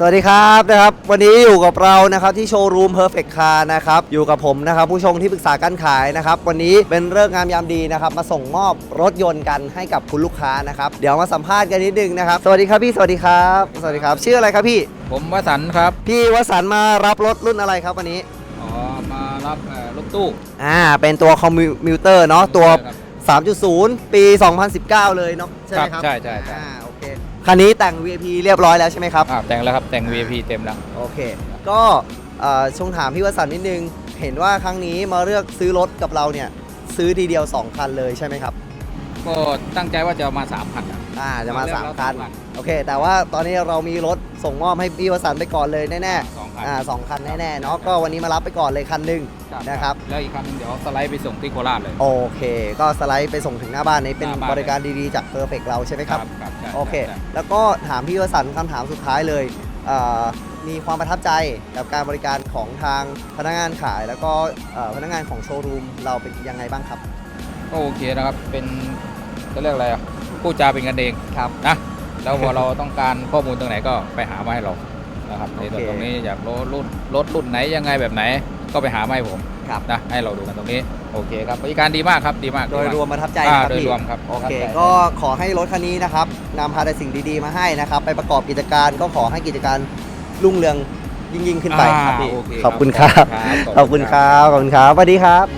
สวัสดีครับนะครับ วันนี้อยู่กับเรานะครับที่โชว์รูม Perfect Car นะครับอยู่กับผมนะครับผู้ชงที่ปรึกษาการขายนะครับวันนี้เป็นเรื่องงามยามดีนะครับมาส่งมอบรถยนต์กันให้กับคุณลูกค้านะครับเดี๋ยวมาสัมภาษณ์กันนิดนึงนะครับสวัสดีครับพี่สวัสดีครับสวัสดีครับ ชื่ออะไรครับพี่ ผมวสันต์ครับ พี่วสันต์มารับรถรุ่นอะไรครับวันนี้อ๋อมารับเอ่อรถตู้อ่าเป็นตัวคอมมิวเตอร์เนาะตัวครับ3.0 ปี 2019 เลยเนาะใช่ไหมครับ ใช่ใช่ใช่ อ่าโอเคคันนี้แต่ง VIP เรียบร้อยแล้วใช่ไหมครับ อ่าแต่งแล้วครับแต่ง VIP เต็มแล้ว โอเค ก็เอ่อช่วงถามพี่วสันต์นิดนึง เห็นว่าครั้งนี้มาเลือกซื้อรถกับเราเนี่ย ซื้อทีเดียว 2 คันเลยใช่ไหมครับ ก็ตั้งใจว่าจะเอามา3คันอะอ่าจะมามาเลือก3คันแล้วสองคัน โอเค แต่ว่าตอนนี้เรามีรถส่งมอบให้พี่วสันต์ไปก่อนเลยแน่สองคันๆอ่าสองคันแน่ๆเนาะก็วันนี้มารับไปก่อนเลยคันหนึ่งนะครับ แล้วอีกคันหนึงเดี๋ยวสไลด์ไปส่งที่โคราชเลย โอเค ก็สไลด์ไปส่งถึงหน้าบ้านนี้เป็นหน้าบ้าน บริการดีๆจากเพอร์เฟกเราใช่ไหมครับ ครับใช่โอเค ใช่แล้วก็ถามพี่วสันต์คำถามสุดท้ายเลยเอ่อมีความประทับใจกับการบริการของทางพนักงานขาย แล้วก็เอ่อพนักงานของโชว์รูมเราเป็นยังไงบ้างครับ ก็โอเคนะครับ เป็น จะเรียกอะไรอะพูดจาเป็นกันเองครับนะแล้วพอเราต้องการข้อมูลตรงไหนก็ไปหามาให้เรานะครับในโอเคส่วนตรงนี้อยากรถรุ่นรถรุ่นไหนยังไงแบบไหน ก็ไปหามาให้ผมครับนะให้เราดูกันตรงนี้โอเคครับบริการดีมากครับดีมากโดยดีมากรวมประทับใจอ่านะครับโดยพี่รวมครับโอเคประทับใจก็ขอให้รถคันนี้นะครับนำพาแต่สิ่งดีๆมาให้นะครับ ไปประกอบกิจการก็ขอให้กิจการรุ่งเรืองยิ่งๆขึ้นไปครับพี่อ่าโอเคขอบคุณครับครับขอบคุณครับขอบคุณครับสวัสดีครับ